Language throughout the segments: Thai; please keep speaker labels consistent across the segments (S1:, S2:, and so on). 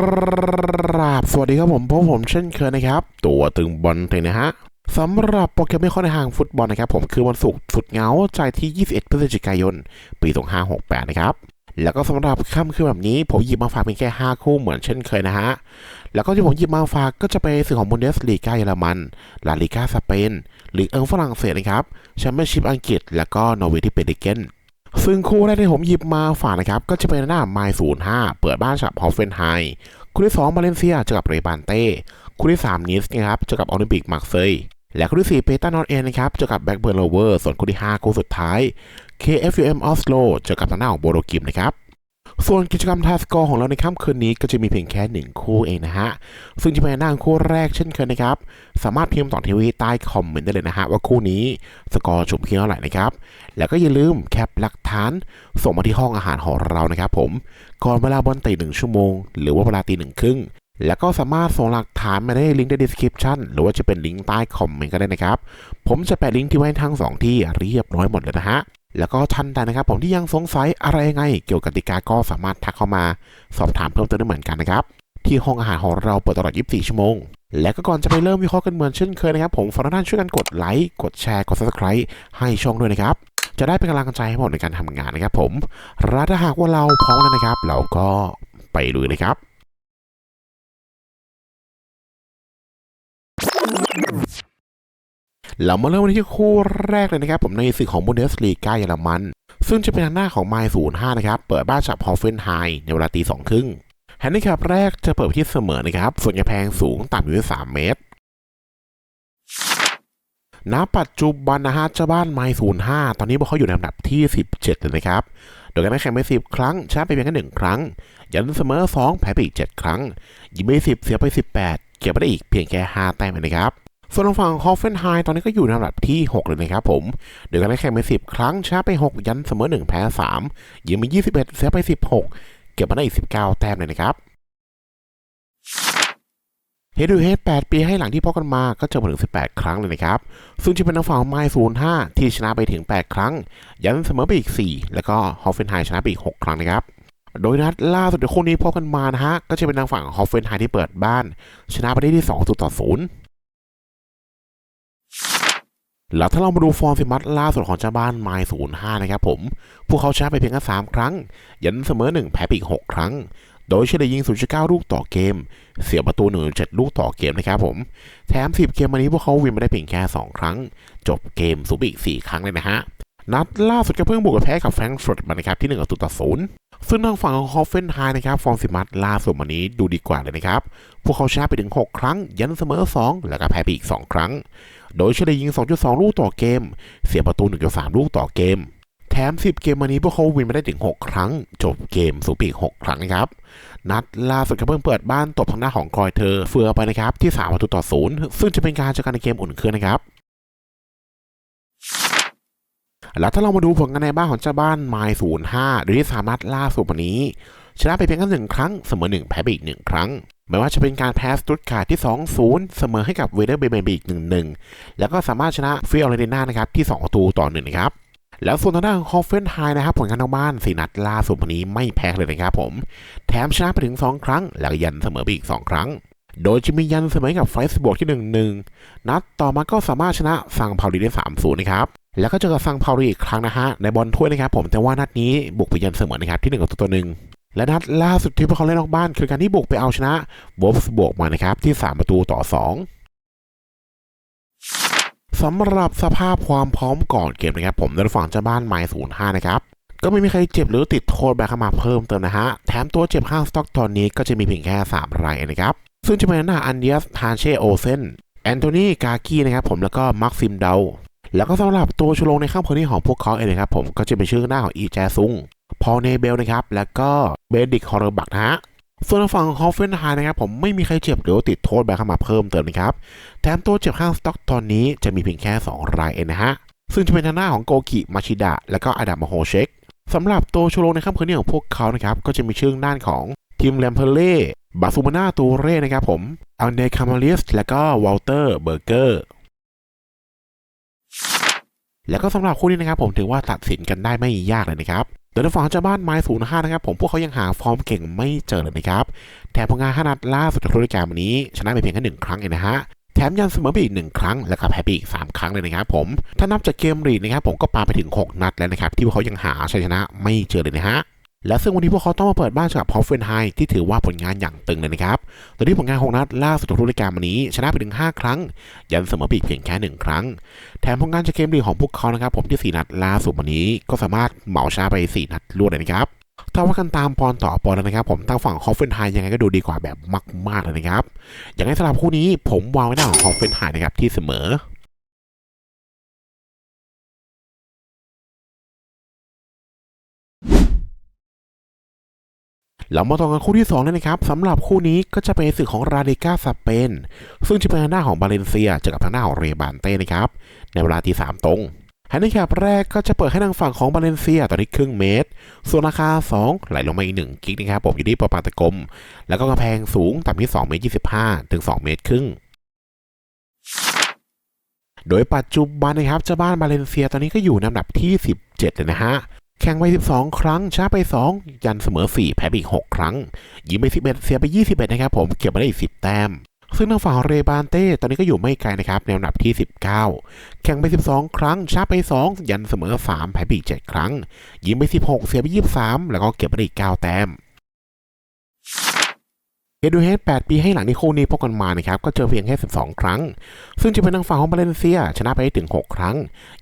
S1: กราบ สวัสดีครับผมพบผมเช่นเคยนะครับ ตัวตึงบอลเลยนะฮะสำหรับโปรแกรมไม่ข้อในทางฟุตบอลนะครับผมคือวันศุกร์สุดเหงาใจที่ 21 พฤศจิกายน ปี 2568 นะครับ แล้วก็สำหรับค่ำคืนแบบนี้ ผมหยิบมาฝากเพียงแค่ 5 คู่เหมือนเช่นเคยนะฮะ แล้วก็ที่ผมหยิบมาฝากก็จะเป็นสื่อของบุนเดสลีกาเยอรมัน ลาลิกาสเปนลีกเอิงฝรั่งเศสนะครับแชมเปี้ยนชิพอังกฤษ แล้วก็นอร์เวย์ที่เป็นดิเกน ซึ่งคู่แรกที่ผมหยิบมาฝากนะครับ ก็จะเป็นหน้าไมล์ศูนย์ห้าเปิดบ้านกับฮอฟเฟนไฮคู่ที่สองมาเลเซียเจอกับเรบานเต้คู่ที่สามนิสนะครับเจอกับโอลิมปิกมาร์เซยและคู่ที่สี่เปตานอนเอนนะครับเจอกับแบ็กเบิร์นโรเวอร์ส่วนคู่ที่ห้าคู่สุดท้าย KFUM ออสโลเจอกับทางหน้าของโบโรกิมนะครับ ส่วนกิจกรรมทาสกอร์ของเราในค่ำคืนนี้ก็จะมีเพียงแค่หนึ่งคู่เองนะฮะ ซึ่งจะเป็นหน้าคู่แรกเช่นเคยนะครับ สามารถพิมพ์ต่อทีวีใต้คอมเมนต์ได้เลยนะฮะ ว่าคู่นี้สกอร์จบเพียงเท่าไหร่นะครับ แล้วก็อย่าลืมแคปหลักฐานส่งมาที่ห้องอาหารของเรานะครับผม ก่อนเวลาบอลตีหนึ่งชั่วโมง หรือว่าเวลาตีหนึ่งครึ่งแล้วก็สามารถส่งหลักฐานมาได้ลิงก์ใน description หรือว่าจะเป็นลิงก์ใต้คอมเมนต์ก็ได้นะครับ ผมจะแปะลิงก์ที่ไว้ทั้งสองที่เรียบร้อยหมดเลยนะฮะ แล้วก็ท่านใดนะครับ ผมที่ยังสงสัยอะไรยังไง เกี่ยวกับกติกาก็สามารถทักเข้ามาสอบถามเพิ่มเติมได้เหมือนกันนะครับ ที่ห้องอาหารของเราเปิดตลอด 24 ชั่วโมง และก็ก่อนจะไปเริ่มวิเคราะห์กันเหมือนเช่นเคยนะครับ ผมฝากทุกท่านช่วยกันกดไลค์กดแชร์กด subscribe ให้ช่องด้วยนะครับจะได้เป็นกำลังใจให้ผมในการทำงานนะครับ ผมและถ้าหากว่าเราพร้อมแล้วนะครับ เราก็ไปลุยเลยครับ เรามาเริ่มกันที่คู่แรกเลยนะครับผมในศึกของบุนเดสลีกาเยอรมัน ซึ่งจะเป็นทางหน้าของไมล์ศูนย์ห้านะครับ เปิดบ้านจากฮอฟเฟนไฮในเวลาตีสองครึ่งแฮนดิแคปแรกจะเปิดที่เสมอนะครับ ส่วนกระแพงสูงต่ำอยู่ที่สามเมตรณปัจจุบันนะฮะเจ้าบ้านไมล์ศูนย์ห้าตอนนี้พวกเขาอยู่ในอันดับที่ 17 เลยนะครับ โดยการได้แข่งไป10 ครั้งชนะไปเพียงแค่หนึ่งครั้ง ยันเสมอ 2 แพ้ไปอีก 7 ครั้ง ยิงไป10 เสียไป 18 เก็บไปได้อีกเพียงแค่ 5 แต้มเองนะครับ ส่วนทางฝั่งฮอฟเฟนไฮตอนนี้ก็อยู่ในอันดับที่ 6 เลยนะครับผม โดยการได้แข่งไป 10 ครั้งชนะไป 6 ยันเสมอ 1 แพ้ 3 ยิงไป 21 เสียไป 16 เก็บมาได้อีก 19 แต้มเลยนะครับเฮดูเฮด8ปีให้หลังที่พบกันมาก็เจอมาถึง 18 ครั้งเลยนะครับ ซึ่งจะเป็นทางฝั่งไมล์ศูนย์ห้าที่ชนะไปถึง 8 ครั้ง ยันเสมอไปอีก 4 แล้วก็ฮอฟเฟนไฮชนะไปอีก 6 ครั้งนะครับโดยนัดล่าสุดในคู่นี้พบกันมานะฮะ ก็จะเป็นทางฝั่งฮอฟเฟนไฮที่เปิดบ้าน ชนะไปได้ที่ 2 ต่อ 0 แล้วถ้าเรามาดูฟอร์มฟิมัตล่าสุดของเจ้าบ้านไมล์ศูนย์ห้านะครับผม พวกเขาชนะไปเพียงแค่3ครั้ง ยันเสมอ1แพ้ไปอีก6ครั้ง โดยเฉลี่ยยิง 0.9 ลูกต่อเกม เสียประตู 1.7 ลูกต่อเกมนะครับผม แถม 10 เกมวันนี้พวกเขาวินมาได้เพียงแค่ 2 ครั้ง จบเกมสูบอีก 4 ครั้งเลยนะฮะ นัดล่าสุดก็เพิ่งบุกแพ้กับแฟรงก์ฟิร์ตมานะครับที่1ต่อ0 ซึ่งทางฝั่งของฮอฟเฟนไฮนะครับฟอร์มสิมัตล่าสุดวันนี้ดูดีกว่าเลยนะครับ พวกเขาชนะไปถึง 6 ครั้ง ยันเสมอ 2 แล้วก็แพ้ไปอีก 2 ครั้ง โดยเฉลี่ยยิง 2.2 ลูกต่อเกม เสียประตู 1.3 ลูกต่อเกม แถม 10 เกมวันนี้พวกเขาวินมาได้ถึง 6 ครั้ง จบเกมสูบอีก6ครั้งนะครับ นัดล่าสุดก็เพิ่งเปิดบ้านตบทางหน้าของคอยเธอเฟือไปนะครับที่3ประตูต่อศูนย์ซึ่งจะเป็นการเจอกันในเกมอุ่นเครื่องนะครับ แล้วถ้าเรามาดูผลงานในบ้านของเจ้าบ้านไมล์ศูนย์ห้าดยที่สามารถล่าสุดวันนี้ ชนะไปเพียงแค่หนึ่งครั้งเสมอหนึ่งแพ้ไปอีกหนึ่งครั้งไม่ว่าจะเป็นการแพ้สตุตการ์ดที่ 2-0 เสมอให้กับเวเดอร์เบเบนไปอีก 1-1 แล้วก็สามารถชนะฟิออเรเดนานะครับที่2ประตูต่อหนึ่งนะครับ แล้วส่วนทางด้านของฮอฟเฟนไฮนะครับผลงานทางบ้านสีนัดล่าสุดวันนี้ไม่แพ้เลยนะครับผม แถมชนะไปถึง 2 ครั้ง แล้วยันเสมอไปอีก 2 ครั้ง โดยจะมียันเสมอกับไฟส์บวกที่ 1-1 นัดต่อมาก็สามารถชนะซังพาวรีได้ 3-0 นะครับ แล้วก็เจอกับซังพาวรีอีกครั้งนะฮะในบอลถ้วยนะครับผมแต่ว่านัดนี้บุกไปยันเสมอนะครับที่1กับตัวตัวหนึ่งและนัดล่าสุดที่พวกเขาเล่นนอกบ้าน คือการที่บุกไปเอาชนะวอลฟส์บวกมานะครับที่ 3 ประตูต่อ 2 สำหรับสภาพความพร้อมก่อนเกมนะครับผมในฝั่งเจ้าบ้านไมล์ศูนย์ห้านะครับก็ไม่มีใครเจ็บหรือติดโทษแบบเข้ามาเพิ่มเติมนะฮะ แถมตัวเจ็บข้างสต็อกตอนนี้ก็จะมีเพียงแค่ 3 รายนะครับ ซึ่งจะเป็นหน้าอันเดียสฮานเชโอเซนแอนโทนีกากีนะครับผมแล้วก็มาร์คซิมเดา แล้วก็สำหรับตัวชูโรงในข้างพื้นที่ของพวกเขาเองนะครับผมก็จะเป็นชื่อหน้าของอีแจซุง พอลเนเบลนะครับ แล้วก็เบดิกฮอร์เรบักนะฮะส่วนฝั่งของฮอฟเฟนไฮนะครับผมไม่มีใครเจ็บหรือว่าติดโทษแบบเข้ามาเพิ่มเติมนะครับ แถมตัวเจ็บข้างสต็อกตอนนี้จะมีเพียงแค่ 2 รายเองนะฮะ ซึ่งจะเป็นทางหน้าของโกกิมาชิดะ และก็อาดัมมาโฮเชกสำหรับตัวชูโรงในค่ำคืนนี้ของพวกเขานะครับก็จะมีชื่อด้านของทีมแลมเพเล่บาซูมาน่าตูเร่นะครับผมอันเดคามาเลียสและก็วอลเตอร์เบอร์เกอร์ แล้วก็สำหรับคู่นี้นะครับผมถือว่าตัดสินกันได้ไม่ยากเลยนะครับโดยในฝั่งเจ้าบ้านไม้ศูนย์ห้านะครับผมพวกเขายังหาฟอร์มเก่งไม่เจอเลยนะครับแถมผลงาน5นัดล่าสุดจากฤดูกาลวันนี้ ชนะไปเพียงแค่หนึ่งครั้งเองนะฮะแถมยังเสมอไปอีกหนึ่งครั้ง แล้วก็แพ้ไปอีกสามครั้งเลยนะครับผมถ้านับจากเกมรีดนะครับผมก็ปาไปถึง 6 นัดแล้วนะครับที่พวกเขายังหาชัยชนะไม่เจอเลยนะฮะ และซึ่งวันนี้พวกเขาต้องมาเปิดบ้านกับฮอฟเฟนไฮที่ถือว่าผลงานอย่างตึงเลยนะครับตอนนี้ผลงาน6นัดล่าสุดจากฤดูกาลวันนี้ ชนะไปถึง 5 ครั้ง ยันเสมอไปอีกเพียงแค่ 1 ครั้ง แถมผลงานจากเกมรีของพวกเขานะครับผมที่ 4 นัดล่าสุดวันนี้ ก็สามารถเหมาชนะไป 4 นัดรวดเลยนะครับถ้าว่ากันตามปอนต่อปอนนะครับ ผมทางฝั่งฮอฟเฟนไฮยังไงก็ดูดีกว่าแบบมากๆเลยนะครับ อย่างไรสำหรับคู่นี้ผมวางไว้หน้าของฮอฟเฟนไฮนะครับที่เสมอ เรามาต่อกันคู่ที่2เลยนะครับสำหรับคู่นี้ก็จะเป็นศึกของราดิกาสเปน ซึ่งจะเป็นหน้าของบาเลนเซียเจอกับทางหน้าของเรบานเต้นะครับ ในเวลาที่3ตรงแฮนดิแคปแรกก็จะเปิดให้ทางฝั่งของบาเลนเซียตอนนี้ครึ่งเมตร ส่วนราคา 2 ไหลลงมาอีก 1 กิกนะครับผมอยู่ที่ปอปาตะกม แล้วก็กำแพงสูงต่ำที่2เมตร25 ถึง 2 เมตรครึ่ง โดยปัจจุบันนะครับเจ้าบ้านบาเลนเซียตอนนี้ก็อยู่ในอันดับที่ 17 เลยนะฮะ แข่งไป 12 ครั้งชนะไป 2 ยันเสมอ 4 แพ้ไปอีก 6 ครั้ง ยิงไป 11 เสียไป 21 นะครับผมเก็บมาได้อีก 10 แต้ม ซึ่งทางฝั่งเรบานเต้ตอนนี้ก็อยู่ไม่ไกลนะครับในอันดับที่ 19 แข่งไป 12 ครั้งชนะไป 2 ยันเสมอ 3 แพ้ไปอีก 7 ครั้ง ยิงไป 16 เสียไป 23 แล้วก็เก็บมาได้อีก 9 แต้ม เฮดูเฮด8ปีให้หลังที่คู่นี้พบกันมานะครับก็เจอเพียงแค่ 12 ครั้ง ซึ่งจะเป็นทางฝั่งของบาเลนเซีย ชนะไปได้ถึง 6 ครั้ง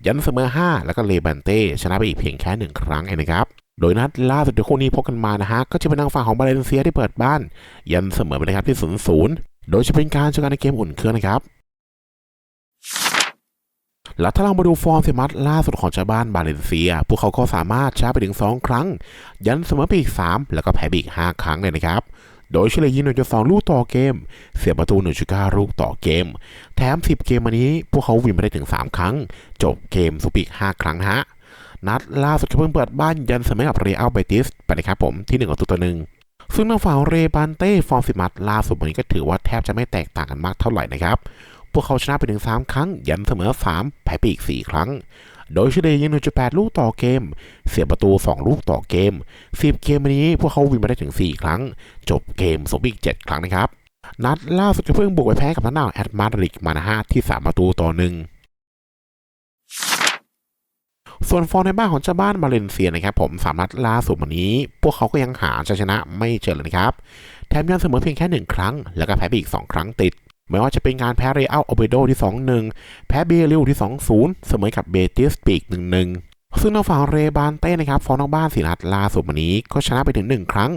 S1: ยันเสมอ 5 แล้วก็เลบันเต้ชนะไปอีกเพียงแค่ 1 ครั้งเองนะครับโดยนัดล่าสุดที่คู่นี้พบกันมานะฮะก็จะเป็นทางฝั่งของบาเลนเซียที่เปิดบ้าน ยันเสมอไปนะครับที่ 0-0 โดยจะเป็นการเจอกันในเกมอุ่นเครื่องนะครับแล้วถ้าเรามาดูฟอร์มเซมัตล่าสุดของชาวบ้านบาเลนเซีย พวกเขาก็สามารถชนะไปถึง 2 ครั้ง ยันเสมอไปอีก 3 แล้วก็แพ้ไปอีก 5 ครั้งเลยนะครับ โดยเฉลี่ยยิง1.2 ลูกต่อเกม เสียประตู 1.9 ลูกต่อเกม แถม 10 เกมวันนี้พวกเขาวินไปได้ถึง 3 ครั้ง จบเกมสุปิก 5 ครั้งฮะ นัดล่าสุดเพิ่งเปิดบ้านยันเสมอกับเรอัลเบติสไปนะครับผมที่1กับตัวต่อหนึ่งซึ่งทางฝั่งเรบานเต้ฟอร์มสิมัตล่าสุดวันนี้ก็ถือว่าแทบจะไม่แตกต่างกันมากเท่าไหร่นะครับ พวกเขาชนะไปถึง 3 ครั้ง ยันเสมอ 3 แพ้ไปอีก 4 ครั้ง โดยเฉลี่ยยิง 1.8 ลูกต่อเกม เสียประตู 2 ลูกต่อเกม 10 เกมวันนี้พวกเขาวินมาได้ถึง 4 ครั้ง จบเกมสมอีก 7 ครั้งนะครับ นัดล่าสุดก็เพิ่งบุกไปแพ้กับทางด้านแอดมาดริกมานะฮะที่ 3 ประตูต่อหนึ่งส่วนฟอร์ในบ้านของเจ้าบ้านมาเลนเซียนะครับผมสามนัดล่าสุดวันนี้ พวกเขาก็ยังหาชัยชนะไม่เจอเลยนะครับ แถมยังเสมอเพียงแค่1ครั้ง แล้วก็แพ้ไปอีก 2 ครั้งติด ไม่ว่าจะเป็นการแพ้เรอัลโอเบโดที่ 2-1 แพ้เบลิวที่ 2-0 เสมอกับเบติสปีก 1-1ซึ่งทางฝั่งเรบานเต้นะครับฟอร์นอกบ้านสีนัดล่าสุดวันนี้ก็ชนะไปถึง 1 ครั้ง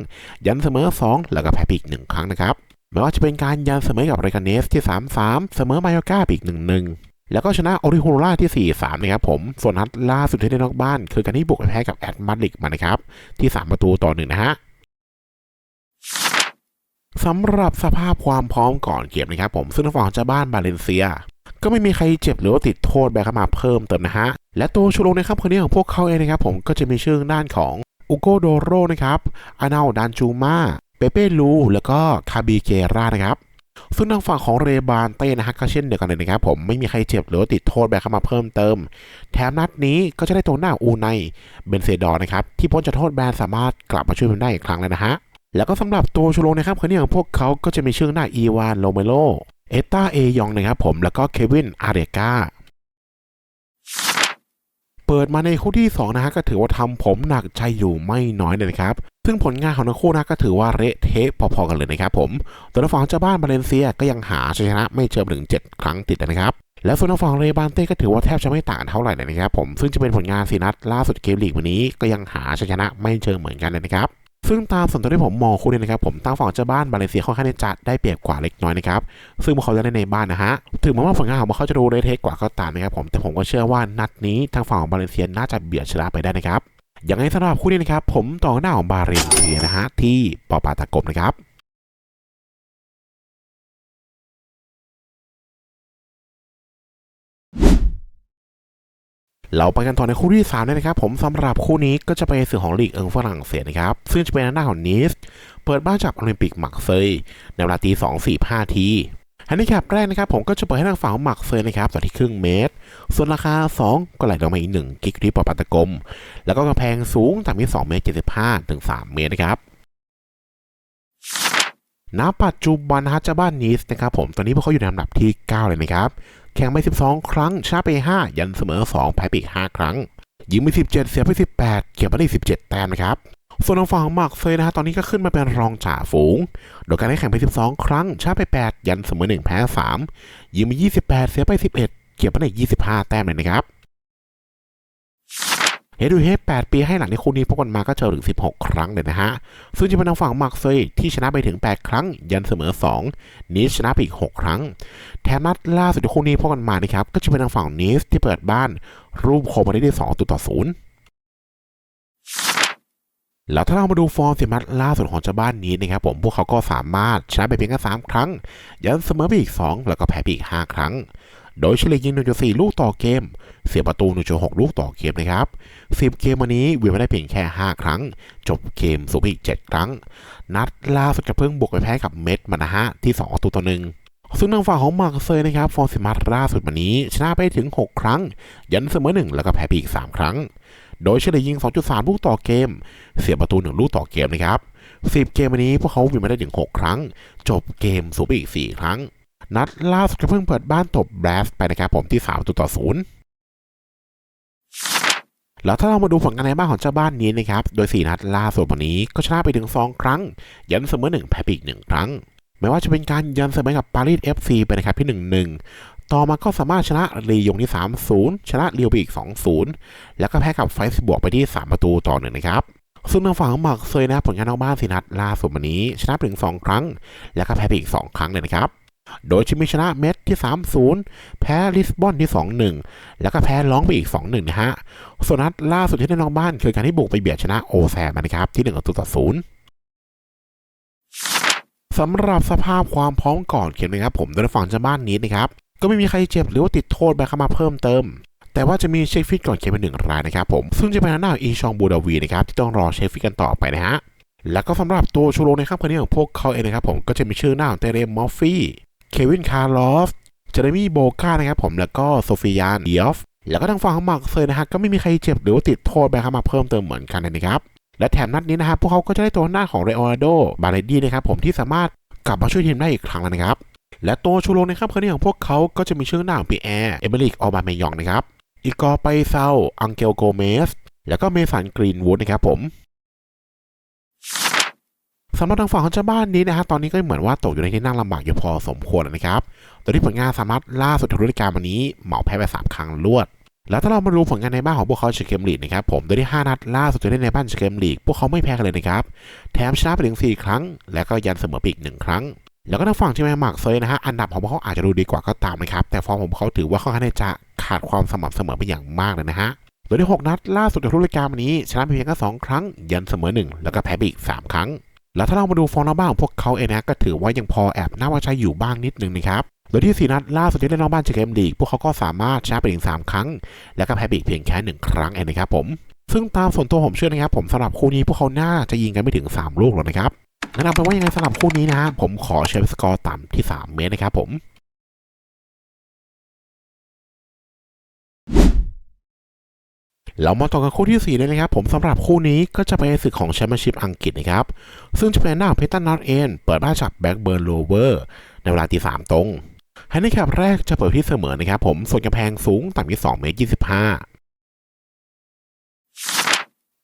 S1: ยันเสมอ 2 แล้วก็แพ้ปีก 1 ครั้งนะครับไม่ว่าจะเป็นการยันเสมอกับเรกาเนสที่ 3-3 เสมอมายอกาปีก 1-1 แล้วก็ชนะโอริโฮโรล่าที่ 4-3 นะครับผมส่วนนัดล่าสุดที่ได้นอกบ้าน คือการที่บุกไปแพ้กับแอดมาดริกมานะครับที่ 3 ประตูต่อหนึ่งนะฮะ สำหรับสภาพความพร้อมก่อนเกมนะครับผมซึ่งทางฝั่งเจ้าบ้านบาเลนเซีย ก็ไม่มีใครเจ็บหรือว่าติดโทษแบบเข้ามาเพิ่มเติมนะฮะ และตัวชูโรงในค่ำคืนนี้ของพวกเขาเองนะครับผมก็จะมีชื่อด้านของอุโกโดโรนะครับอานาลดานจูมาเปเป้ลู แล้วก็คาบิเกรานะครับซึ่งทางฝั่งของเรบานเต้นะฮะก็เช่นเดียวกันเลยนะครับผมไม่มีใครเจ็บหรือว่าติดโทษแบบเข้ามาเพิ่มเติม แถมนัดนี้ก็จะได้ตัวหน้าอูไนเบนเซดอนะครับที่พ้นจากโทษแบนสามารถกลับมาช่วยมันได้อีกครั้งเลยนะฮะ แล้วก็สำหรับตัวชูโรงนะครับคนนี้ของพวกเขาก็จะมีชื่อหน้าอีวานโลเมโล เอตาเอยองนะครับผม แล้วก็เควินอาเดกาเปิดมาในคู่ที่2นะฮะก็ถือว่าทำผมหนักใจอยู่ไม่น้อยเลยนะครับ ซึ่งผลงานของทั้งคู่นะก็ถือว่าเละเทะพอๆกันเลยนะครับผมตัวทางฝั่งเจ้าบ้านบาเลนเซียก็ยังหาชัยชนะไม่เจอถึง 7 ครั้งติดนะครับ และส่วนทางฝั่งเรบานเต้ก็ถือว่าแทบจะไม่ต่างเท่าไหร่เลยนะครับผมซึ่งจะเป็นผลงานสีนัดล่าสุดเกมลีกวันนี้ก็ยังหาชัยชนะไม่เจอเหมือนกันเลยนะครับ ซึ่งตามส่วนตัวที่ผมมองคู่นี้นะครับผมตั้งฝั่งเจ้าบ้านบาเลเซียค่อนข้างจะได้เปรียบกว่าเล็กน้อยนะครับซึ่งพวกเขาจะได้ในบ้านนะฮะถึงแม้ว่าผลงานของพวกเขาจะดูเละเทะกว่าก็ตามนะครับผมแต่ผมก็เชื่อว่านัดนี้ทางฝั่งของบาเลเซียน่าจะเบียดชนะไปได้นะครับอย่างไรสำหรับคู่นี้นะครับผมต่อหน้าของบาเลนเซียนะฮะที่ปอปาตากบนะครับ เราไปกันต่อในคู่ที่3เลยนะครับผมสำหรับคู่นี้ก็จะไปสื่อของลีกเอิงฝรั่งเศสนะครับซึ่งจะเป็นหน้าของนิสเปิดบ้านจากโอลิมปิกมักเซยในเวลาตี2 4 5ทีฮันนี่แคปแรกนะครับผมก็จะเปิดให้ทางฝั่งของมักเซยนะครับต่อที่ครึ่งเมตร ส่วนราคา 2 ก็ไหลลงมาอีก 1 กิกที่ปอปัตตะกลมแล้วก็กำแพงสูงจากที่2เมตร75ถึง3เมตรนะครับ ณปัจจุบันฮะเจ้าบ้านนีสนะครับผมตอนนี้พวกเขาอยู่ในอันดับที่ 9 เลยนะครับ แข่งไป 12 ครั้งชนะไป 5 ยันเสมอ 2 แพ้ไปอีก 5 ครั้ง ยิงไป 17 เสียไป 18 เก็บมาได้17 แต้มนะครับ ส่วนทางฝั่งของมาร์กเซยนะฮะตอนนี้ก็ขึ้นมาเป็นรองจ่าฝูง โดยการได้แข่งไป 12 ครั้งชนะไป 8 ยันเสมอ 1 แพ้ 3 ยิงไป 28 เสียไป 11 เก็บมาได้25 แต้มเลยนะครับ เฮดูเฮด8ปีให้หลังในคู่นี้พบกันมาก็เจอถึง 16 ครั้งเลยนะฮะ ซึ่งจะเป็นทางฝั่งมาร์กเซยที่ชนะไปถึง 8 ครั้ง ยันเสมอ 2 นิสชนะไปอีก 6 ครั้ง แถมนัดล่าสุดที่คู่นี้พบกันมานะครับ ก็จะเป็นทางฝั่งนิสที่เปิดบ้าน รูปโคมาได้ที่2ตัวต่อ0แล้วถ้าเรามาดูฟอร์มสิมัดล่าสุดของเจ้าบ้านนี้นะครับผมพวกเขาก็สามารถชนะไปเพียงแค่3ครั้ง ยันเสมอไปอีก 2 แล้วก็แพ้ไปอีก 5 ครั้ง โดยเฉลี่ยยิง 1.4 ลูกต่อเกม เสียประตู 1.6 ลูกต่อเกมนะครับ 10 เกมวันนี้วิวไม่ได้เพียงแค่ 5 ครั้ง จบเกมสูงอีก 7 ครั้ง นัดล่าสุดจะเพิ่งบุกไปแพ้กับเม็ดมานะฮะที่2ตัวต่อหนึ่งซึ่งทางฝั่งของมาร์เซยนะครับ ฟอร์ซิมัสล่าสุดวันนี้ ชนะไปถึง 6 ครั้ง ยันเสมอ 1 แล้วก็แพ้ไปอีก 3 ครั้ง โดยเฉลี่ยยิง 2.3 ลูกต่อเกม เสียประตู 1 ลูกต่อเกมนะครับ 10 เกมวันนี้พวกเขาวินมาได้ถึง 6 ครั้ง จบเกมสูงไปอีก 4 ครั้ง นัดล่าสุดก็เพิ่งเปิดบ้านตบแบรสไปนะครับผมที่3ตัวต่อ0แล้วถ้าเรามาดูผลงานในบ้านของเจ้าบ้านนี้นะครับ โดย 4 นัดล่าสุดวันนี้ก็ชนะไปถึง 2 ครั้ง ยันเสมอ1แพ้ไปอีก 1 ครั้ง ไม่ว่าจะเป็นการยันเสมอกับปารีส FC ไปนะครับที่ 1-1 ต่อมาก็สามารถชนะรียงที่ 3-0 ชนะเรียวไปอีก 2-0 แล้วก็แพ้กับไฟส์บวกไปที่ 3 ประตูต่อหนึ่งนะครับซึ่งทางฝั่งของมาร์คเซยนะผลงานนอกบ้านสี่นัดล่าสุดวันนี้ ชนะถึง 2 ครั้ง แล้วก็แพ้ไปอีก 2 ครั้งเลยนะครับ โดยจะมีชนะเม็ดที่ 3-0 แพ้ลิสบอนที่ 2-1 แล้วก็แพ้ร้องไปอีก 2-1 นะฮะ ส่วนนัดล่าสุดที่ได้นอกบ้านคือการที่บุกไปเบียดชนะโอแซมนะครับ ที่1ตูต่อ0สำหรับสภาพความพร้อมก่อนเขียนนะครับผมโดยฝั่งเจ้าบ้านนี้นะครับ ก็ไม่มีใครเจ็บหรือว่าติดโทษไปเข้ามาเพิ่มเติม แต่ว่าจะมีเช็คฟิตก่อนเกมเป็นหนึ่งรายนะครับผมซึ่งจะเป็นหน้าอีชองบูดาวีนะครับที่ต้องรอเช็คฟิตกันต่อไปนะฮะแล้วก็สำหรับตัวชูโรงในค่ำคืนนี้ของพวกเขาเองนะครับผมก็จะมีชื่อหน้าของเตเรมมอฟฟี่ เควินคาร์ลอฟเจเรมี่โบกานะครับผมแล้วก็โซฟิยานเดียฟแล้วก็ทางฝั่งของมาร์คเซยนะฮะก็ไม่มีใครเจ็บหรือว่าติดโทษไปเข้ามาเพิ่มเติมเหมือนกันนะครับและแถมนัดนี้นะครับพวกเขาก็จะได้ตัวหน้าของเรโอนาโดบาเลดี้นะครับผมที่สามารถกลับมาช่วยทีมได้อีกครั้งแล้วนะครับและตัวชูโรงในค่ำคืนนี้ของพวกเขาก็จะมีชื่อหน้าของปีแอร์เอเมริกออบาเมยองนะครับอีกอไปเซาอังเกลโกเมสแล้วก็เมสันกรีนวูดนะครับผม สำหรับทางฝั่งของเจ้าบ้านนี้นะฮะตอนนี้ก็เหมือนว่าตกอยู่ในที่นั่งลำบากอยู่พอสมควรนะครับโดยที่ผลงานสามารถล่าสุดทางฤดูกาลวันนี้เหมาแพ้ไป 3 ครั้งรวด แล้วถ้าเรามาดูผลงานในบ้านของพวกเขาเชคเกมลีกนะครับผมโดยที่ 5 นัดล่าสุดที่ได้ในบ้านเชคเกมลีกพวกเขาไม่แพ้กันเลยนะครับแถมชนะไปถึง 4 ครั้ง แล้วก็ยันเสมอไปอีก 1 ครั้ง แล้วก็ทางฝั่งที่แมมากเซยนะฮะอันดับของพวกเขาอาจจะดูดีกว่าก็ตามนะครับแต่ฟอร์มของพวกเขาถือว่าค่อนข้างจะขาดความสม่ำเสมอไปอย่างมากเลยนะฮะโดยที่ 6 นัดล่าสุดจากฤดูกาลวันนี้ชนะเพียงแค่2ครั้ง ยันเสมอ 1 แล้วก็แพ้ไปอีก 3 ครั้ง แล้วถ้าเรามาดูฟอร์มนอบ้างของพวกเขาเองนะก็ถือว่ายังพอแอบน่าว่าใช้อยู่บ้างนิดนึงนะครับโดยที่ 4 นัดล่าสุดที่เล่นนอกบ้านจากเกมลีก พวกเขาก็สามารถชนะไปถึง 3 ครั้ง แล้วก็แพ้ไปอีกเพียงแค่ 1 ครั้งเองนะครับผม ซึ่งตามส่วนตัวผมเชื่อนะครับผมสำหรับคู่นี้พวกเขาน่าจะยิงกันไม่ถึง 3 ลูกหรอกนะครับแนะนำไปว่ายังไงสำหรับคู่นี้นะฮะผมขอเชฟสกอร์ต่ำที่ 3 เมตรนะครับผม เรามาต่อกันคู่ที่ 4 เลยนะครับ ผมสำหรับคู่นี้ก็จะเป็นศึกของแชมเปี้ยนชิพอังกฤษนะครับ ซึ่งจะเป็นหน้าเพตันนอตเอนเปิดบ้านจากแบ็กเบิร์นโลเวอร์ในเวลาตีสามตรงให้ในแคปแรกจะเปิดที่เสมอนะครับผมส่วนกำแพงสูงต่ำที่2เมตร25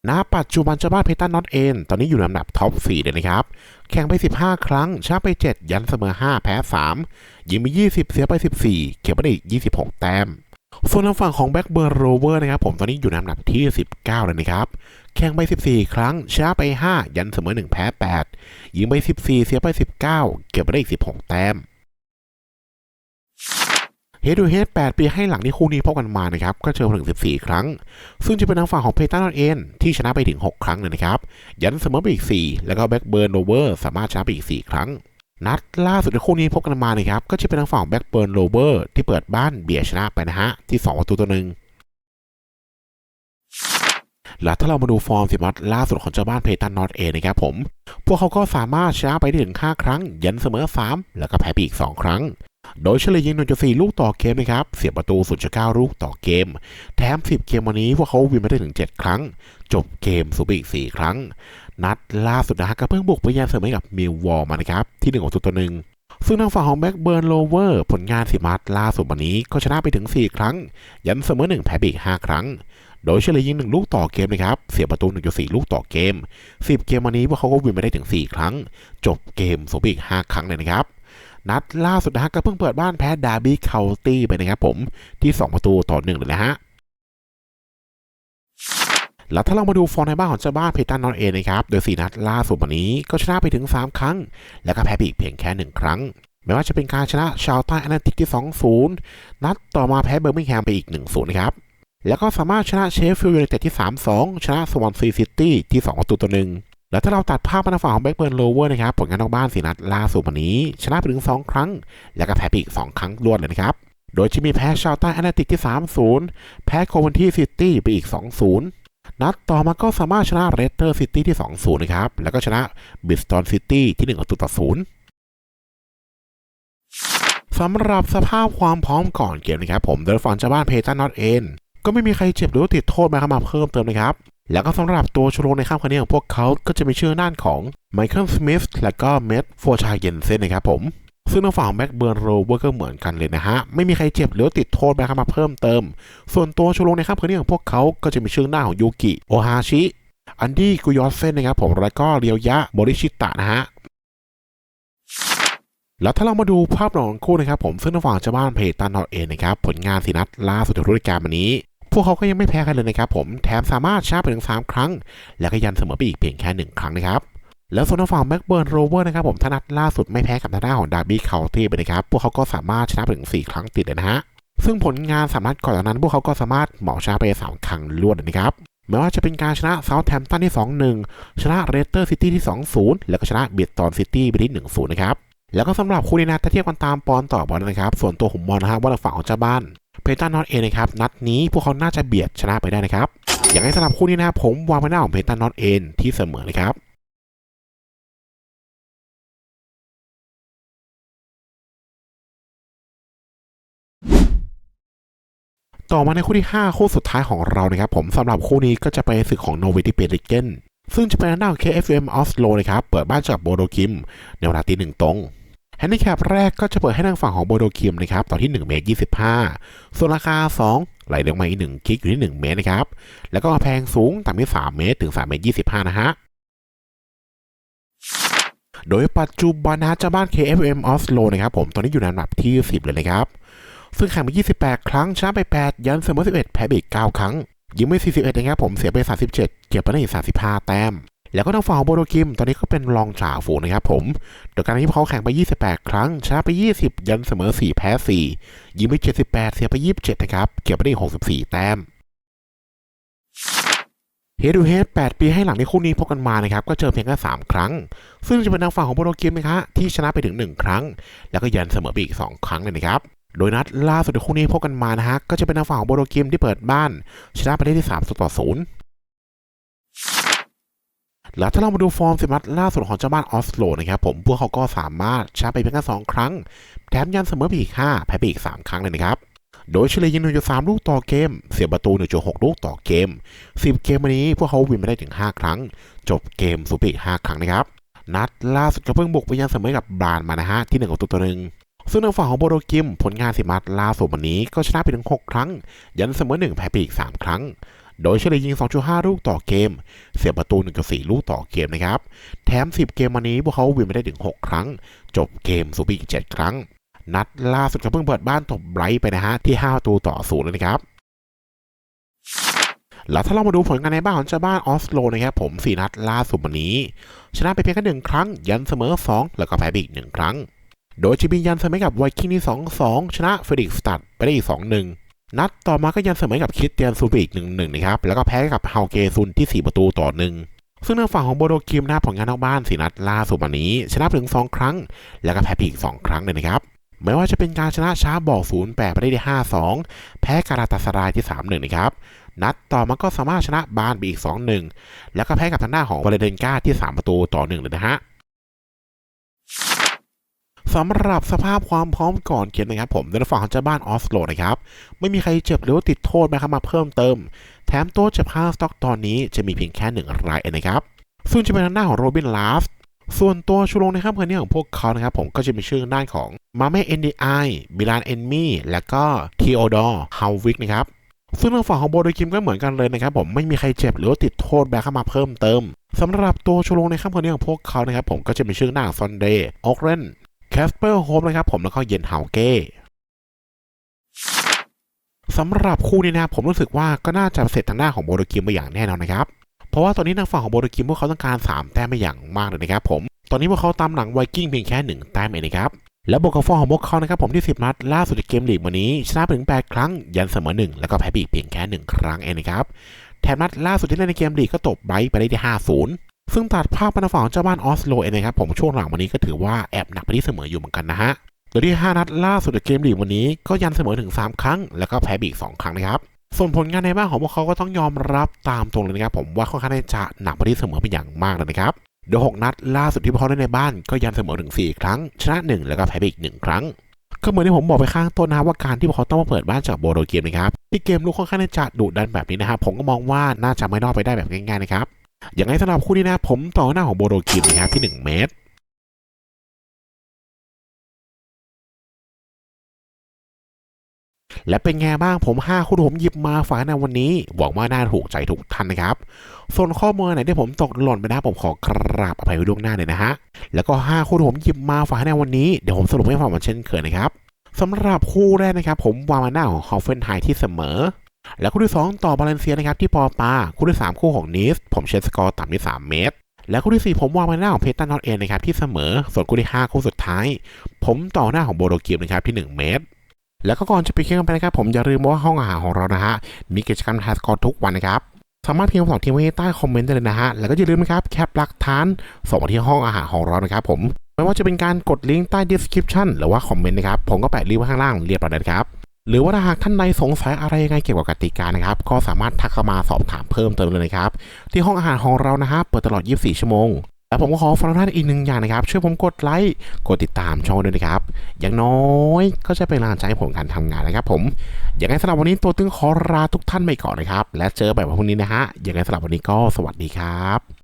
S1: ณปัจจุบันเจ้าบ้านเพตันนอตเอนตอนนี้อยู่ในลำดับท็อป4เลยนะครับ แข่งไป 15 ครั้ง ชนะไป 7 ยันเสมอ 5 แพ้ 3 ยิงไป 20 เสียไป 14 เก็บไปได้อีก 26 แต้ม ส่วนทางฝั่งของแบ็กเบิร์นโรเวอร์นะครับผมตอนนี้อยู่ในลำดับที่ 19 เลยนะครับแข่งไป 14 ครั้งชนะไป 5 ยันเสมอ 1 แพ้ 8 ยิงไป 14 เสียไป 19 เก็บไปได้อีก 16 แต้มเฮดูเฮด8ปีให้หลังที่คู่นี้พบกันมานะครับก็เจอถึง 14 ครั้ง ซึ่งจะเป็นทางฝั่งของเพตันนอตเอนที่ชนะไปถึง 6 ครั้งเลยนะครับยันเสมอไปอีก 4 แล้วก็แบ็กเบิร์นโรเวอร์สามารถชนะไปอีก 4 ครั้ง นัดล่าสุดในคู่นี้พบกันมานะครับ ก็จะเป็นทางฝั่งแบ็กเบิร์นโรเวอร์ที่เปิดบ้านเบียชนะไปนะฮะ ที่ 2 ประตูตัวหนึ่งและถ้าเรามาดูฟอร์มสิบนัดล่าสุดของเจ้าบ้านเพตันนอตเอนะครับผม พวกเขาก็สามารถชนะไปได้ถึง5ครั้ง ยันเสมอ 3 แล้วก็แพ้ไปอีก 2 ครั้ง โดยเฉลี่ยยิง 1.4 ลูกต่อเกมนะครับ เสียประตู 0.9 ลูกต่อเกม แถม 10 เกมวันนี้พวกเขาวินมาได้ถึง 7 ครั้ง จบเกมสูบอีก 4 ครั้ง นัดล่าสุดนะฮะก็เพิ่งบุกไปเยือนเสมอให้กับมิลวอลมานะครับ ที่ 1 ของตัวหนึ่งซึ่งทางฝั่งของแบ็กเบิร์นโลเวอร์ผลงานสิมัดล่าสุดวันนี้ก็ชนะไปถึง 4 ครั้ง ยันเสมอ 1 แพ้ไปอีก 5 ครั้ง โดยเฉลี่ยยิง 1 ลูกต่อเกมนะครับ เสียประตู 1.4 ลูกต่อเกม 10 เกมวันนี้พวกเขาก็วินมาได้ถึง 4 ครั้ง จบเกมสูบอีก 5 ครั้งเลยนะครับ นัดล่าสุดนะฮะก็เพิ่งเปิดบ้านแพ้ดาร์บี้เคาน์ตี้ไปนะครับผมที่ 2 ประตูต่อ1เลยนะฮะแล้วถ้าเรามาดูฟอร์มในบ้านของเจ้าบ้านเพตันนอตเอนะครับ โดย 4 นัดล่าสุดวันนี้ก็ชนะไปถึง 3 ครั้ง แล้วก็แพ้ไปอีกเพียงแค่ 1 ครั้ง ไม่ว่าจะเป็นการชนะชาวใต้แอตแลนติกที่ 2-0 นัดต่อมาแพ้เบอร์มิงแฮมไปอีก 1-0 นะครับ แล้วก็สามารถชนะเชฟฟิลด์ยูไนเต็ดที่ 3-2 ชนะสวอนซีซิตี้ที่ 2 ประตูต่อหนึ่ง แล้วถ้าเราตัดภาพมาทางฝั่งของแบ็กเบิร์นโลเวอร์นะครับผลงานนอกบ้านสีนัดล่าสุดวันนี้ ชนะไปถึง 2 ครั้ง แล้วก็แพ้ไปอีก 2 ครั้งรวดเลยนะครับ โดยจะมีแพ้ชาวใต้แอตแลนติกที่ 3-0 แพ้โควันที่ซิตี้ไปอีก 2-0 นัดต่อมาก็สามารถชนะเรสเตอร์ซิตี้ที่ 2-0 นะครับ แล้วก็ชนะบิสตอนซิตี้ที่1ตูต่อ0สำหรับสภาพความพร้อมก่อนเกมนะครับผมโดยฝั่งเจ้าบ้านเพตันนอตเอนก็ไม่มีใครเจ็บหรือว่าติดโทษมาเข้ามาเพิ่มเติมนะครับ แล้วก็สำหรับตัวชูโรงในข้ามคันนี้ของพวกเขาก็จะมีชื่อด้านของไมเคิลสมิธและก็เมดโฟชายเยนเซนนะครับผมซึ่งทางฝั่งแบ็กเบิร์นโรเวอร์ก็เหมือนกันเลยนะฮะ ไม่มีใครเจ็บหรือติดโทษมาเข้ามาเพิ่มเติม ส่วนตัวชูโรงในข้ามคันนี้ของพวกเขาก็จะมีชื่อหน้าของยูกิ โอฮาชิ อันดี้กุยอสเซนนะครับผมแล้วก็เรียวยะโมริชิตะนะฮะ แล้วถ้าเรามาดูภาพรวมของคู่นะครับผมซึ่งทางฝั่งเจ้าบ้านเพจตันนอตเองนะครับผลงานสีนัดล่าสุดในฤดูกาลวันนี้ วกเขาก็ยังไม่แพ้กันเลยนะครับผมแถมสามารถชนะไปถึง 3 ครั้ง แล้วก็ยันเสมอไปอีกเพียงแค่ 1 ครั้งนะครับแล้วส่วนทางฝั่งแบ็กเบิร์นโรเวอร์นะครับผมทนัดล่าสุดไม่แพ้กับทางด้านของดาร์บี้เคาน์ตี้ไปนะครับพวกเขาก็สามารถชนะไปถึง 4 ครั้งติดเลยนะฮะซึ่งผลงานสามนัดก่อนจากนั้นพวกเขาก็สามารถเหมาชนะไปสามครั้งรวดเลยนะครับไม่ว่าจะเป็นการชนะเซาท์แฮมป์ตันที่ 2-1 ชนะเรสเตอร์ซิตี้ที่ 2-0 แล้วก็ชนะเบียดตอนซิตี้ไปที่ 1-0 นะครับ แล้วก็สำหรับคู่นี้นะถ้าเทียบกันตามปอนต่อบอลนะครับ ส่วนตัวผมมองนะฮะว่าทางฝั่งของเจ้าบ้าน เพตันนอตเองนะครับนัดนี้พวกเขาน่าจะเบียดชนะไปได้นะครับ อย่างไรสำหรับคู่นี้นะผมวางไว้หน้าของเพตันนอตเองที่เสมอนะครับต่อมาในคู่ที่ 5 คู่สุดท้ายของเรานะครับผมสำหรับคู่นี้ก็จะไปศึกของโนเวติเปริเกนซึ่งจะเป็นทางด้าของ KFM ออสโลนะครับ เปิดบ้านจากโบโดคิม ในเวลาตีหนึ่งตรง แฮนดิแคปแรกก็จะเปิดให้ทางฝั่งของโบโดคิมนะครับต่อที่ 1 เมตร 25 ส่วนราคา 2 ไหลลงมาอีก 1 คลิกอยู่ที่ 1 เมตรนะครับ แล้วก็แพงสูงต่ำที่ 3 เมตร ถึง 3 เมตร 25 นะฮะโดยปัจจุบันนะฮะเจ้าบ้าน KFM ออสโลนะครับผม ตอนนี้อยู่ในอันดับที่ 10 เลยนะครับ ซึ่งแข่งไป 28 ครั้ง ชนะไป 8 ยันเสมอ 11 แพ้ไปอีก9ครั้ง ยิงไป41 นะครับผม เสียไป 37 เก็บไปได้อีก 35 แต้ม แล้วก็ทางฝั่งของโบโดกิม ตอนนี้ก็เป็นรองจ่าฝูงนะครับผม โดยการที่เขาแข่งไป 28 ครั้ง ชนะไป 20 ยันเสมอ 4 แพ้ 4 ยิงไป 78 เสียไป 27 นะครับ เก็บไปได้ 64 แต้มเฮดูเฮด8 ปีให้หลังในคู่นี้พบกันมานะครับ ก็เจอเพียงแค่ 3 ครั้ง ซึ่งจะเป็นทางฝั่งของโบโดกิมนะครับที่ชนะไปถึง 1 ครั้ง แล้วก็ยันเสมอไปอีก 2 ครั้งเลยนะครับโดยนัดล่าสุดในคู่นี้พบกันมานะฮะก็จะเป็นทางฝั่งของโบโดกิมที่เปิดบ้าน ชนะไปได้ที่3ต่อ0 แล้วถ้าเรามาดูฟอร์มสิบนัดล่าสุดของเจ้าบ้านออสโลนะครับผมพวกเขาก็สามารถชนะไปเพียงแค่2ครั้ง แถมยันเสมอไปอีก5แพ้ไปอีก3ครั้งเลยนะครับโดยเฉลี่ยยิง1.3 ลูกต่อเกม เสียประตู 1.6 ลูกต่อเกม 10 เกมวันนี้พวกเขาวินมาได้ถึง 5 ครั้ง จบเกมสูบอีก5ครั้งนะครับ นัดล่าสุดก็เพิ่งบุกไปยันเสมอกับบรานมานะฮะที่1กับตัวตัวหนึ่งซึ่งทางฝั่งของโบโดกิม ผลงานสิมัดล่าสุดวันนี้ก็ชนะไปถึง 6 ครั้งยันเสมอ1แพ้ไปอีก 3 ครั้ง โดยเฉลี่ยยิง 2.5 ลูกต่อเกม เสียประตู 1.4 ลูกต่อเกมนะครับ แถม 10 เกมวันนี้พวกเขาวินไปได้ถึง 6 ครั้ง จบเกมสูบอีก 7 ครั้ง นัดล่าสุดก็เพิ่งเปิดบ้านตบไบรท์ไปนะฮะที่5ประตูต่อศูนย์เลยนะครับแล้วถ้าเรามาดูผลงานในบ้านของเจ้าบ้านออสโลนะครับผม 4 นัดล่าสุดวันนี้ ชนะไปเพียงแค่หนึ่งครั้ง ยันเสมอ 2 แล้วก็แพ้ไปอีกหนึ่งครั้ง โดยจะมียันเสมอกับไวคิงที่ 2-2 ชนะเฟรดิกสตัดไปได้อีก 2-1 นัดต่อมาก็ยันเสมอกับคริสเตียนซูบิก1-1นะครับ แล้วก็แพ้กับเฮาเกซุนที่ 4 ประตูต่อ1ซึ่งทางฝั่งของโบโดคิมนะผลงานนอกบ้านสี่นัดล่าสุดวันนี้ ชนะถึง 2 ครั้ง แล้วก็แพ้ไปอีก 2 ครั้งเลยนะครับไม่ว่าจะเป็นการชนะช้าบอก0ูนย์แปไปได้ที่5-2 แพ้การาตาสรายที่ 3-1 นะครับ นัดต่อมาก็สามารถชนะบานไปอีก 2-1 แล้วก็แพ้กับทางหน้าของวาเลเดนกาที่ 3 ประตูต่อ 1 เลยนะฮะ สำหรับสภาพความพร้อมก่อนเกมนะครับผมในฝั่งของเจ้าบ้านออสโลนะครับไม่มีใครเจ็บหรือว่าติดโทษนะครับมาเพิ่มเติม แถมตัวเจ็บห้าสต็อกตอนนี้จะมีเพียงแค่หนึ่งรายนะครับซึ่งจะเป็นทางด้านของโรบินลาฟส่วนตัวชูโรงในค่ำคืนนี้ของพวกเขานะครับผมก็จะมีชื่อด้านของมาเม่เอ็นดีไอบิลานเอนมี่และก็ทีโอดอร์ฮาวิกนะครับซึ่งทางฝั่งของโบโดคิมก็เหมือนกันเลยนะครับผมไม่มีใครเจ็บหรือว่าติดโทษแบกเข้ามาเพิ่มเติมสำหรับตัวชูโรงในค่ำคืนนี้ของพวกเขานะครับผมก็จะมีชื่อหน้าซอนเดย์ออกเรน แคสเปอร์โฮมนะครับผมแล้วก็เย็นเฮาเก้สำหรับคู่นี้นะครับผมรู้สึกว่าก็น่าจะเสร็จทางหน้าของโบโดคิมมาอย่างแน่นอนนะครับ เพราะว่าตอนนี้ทางฝั่งของโบโดคิมพวกเขาต้องการ 3 แต้มไปอย่างมากเลยนะครับผม ตอนนี้พวกเขาตามหลังไวกิ้งเพียงแค่ 1 แต้มเองนะครับ และบวกกับฟอร์มของพวกเขานะครับผมที่ 10 นัดล่าสุดในเกมลีกวันนี้ชนะไปถึง 8 ครั้ง ยันเสมอ 1 แล้วก็แพ้อีกเพียงแค่ 1 ครั้งเองนะครับ แถมนัดล่าสุดที่เล่นในเกมลีกก็ตบไบรท์ไปได้ที่5-0 ซึ่งตัดภาพเป็นฝั่งเจ้าบ้านออสโลเองนะครับผมช่วงหลังวันนี้ก็ถือว่าแอบหนักไปที่เสมออยู่เหมือนกันนะฮะ โดยที่ 5 นัดล่าสุดในเกมลีกวันนี้ก็ยันเสมอถึง 3 ครั้ง แล้วก็แพ้ไปอีก2ครั้งนะครับ ส่วนผลงานในบ้านของพวกเขาก็ต้องยอมรับตามตรงเลยนะครับผมว่าค่อนข้างจะหนักไปที่เสมอเป็นอย่างมากเลยนะครับโดย 6 นัดล่าสุดที่พวกเขาเล่นในบ้านก็ยันเสมอถึง 4 ครั้ง ชนะ 1 แล้วก็แพ้ไปอีก 1 ครั้ง ก็เหมือนที่ผมบอกไปข้างต้นนะครับว่าการที่พวกเขาต้องมาเปิดบ้านจากโบโดเกมนะครับที่เกมลุกค่อนข้างจะดุดันแบบนี้นะครับผมก็มองว่าน่าจะไม่รอดไปได้แบบง่ายๆนะครับ อย่างไรสำหรับคู่นี้นะผมต่อหน้าของโบโดเกมนะครับที่ 1 เมตรและเป็นไงบ้างผม 5 คู่ผมหยิบมาฝากในวันนี้ หวังว่าน่าถูกใจทุกท่านนะครับ ส่วนข้อมูลไหนที่ผมตกหล่นไปนะผมขอกราบอภัยไว้ล่วงหน้าเลยนะฮะ แล้วก็ 5 คู่ผมหยิบมาฝากในวันนี้ เดี๋ยวผมสรุปให้ฟังเหมือนเช่นเคยนะครับสำหรับคู่แรกนะครับ ผมวางมาหน้าของฮอฟเฟนไฮที่เสมอ และคู่ที่ 2 ต่อบาเลนเซียนะครับที่ปอปาคู่ที่ 3 คู่ของนิสผมเชนสกอร์ต่ำที่ 3 เมตร และคู่ที่ 4 ผมวางมาหน้าของเพตันนอตเอนนะครับที่เสมอ ส่วนคู่ที่ 5 คู่สุดท้าย ผมต่อหน้าของโบโดกีมนะครับที่ 1 เมตรแล้วก็ก่อนจะไปเคียงกันไปนะครับ ผมอย่าลืมว่าห้องอาหารของเรานะฮะ มีกิจกรรมทายสกอร์ทุกวันนะครับ สามารถพิมพ์บอกทีมไว้ใต้คอมเมนต์ได้เลยนะฮะ แล้วก็อย่าลืมนะครับ แคปหลักฐานส่งมาที่ห้องอาหารของเรานะครับผม ไม่ว่าจะเป็นการกดลิงก์ใต้ description หรือว่าคอมเมนต์นะครับ ผมก็แปะลิงก์ไว้ข้างล่างเรียบร้อยแล้วนะครับ หรือว่าหากท่านใดสงสัยอะไรยังไงเกี่ยวกับกติกานะครับ ก็สามารถทักเข้ามาสอบถามเพิ่มเติมเลยนะครับ ที่ห้องอาหารของเรานะฮะเปิดตลอด 24 ชั่วโมง และผมก็ขอฝากท่านอีกหนึ่งอย่างนะครับ ช่วยผมกดไลค์กดติดตามช่องด้วยนะครับ อย่างน้อยก็จะเป็นแรงใจให้ผมการทำงานนะครับ ผมอย่างไรสำหรับวันนี้ตัวตึงขอลาทุกท่านไปก่อนนะครับ และเจอแบบวันพรุ่งนี้นะฮะอย่างไรสำหรับวันนี้ก็สวัสดีครับ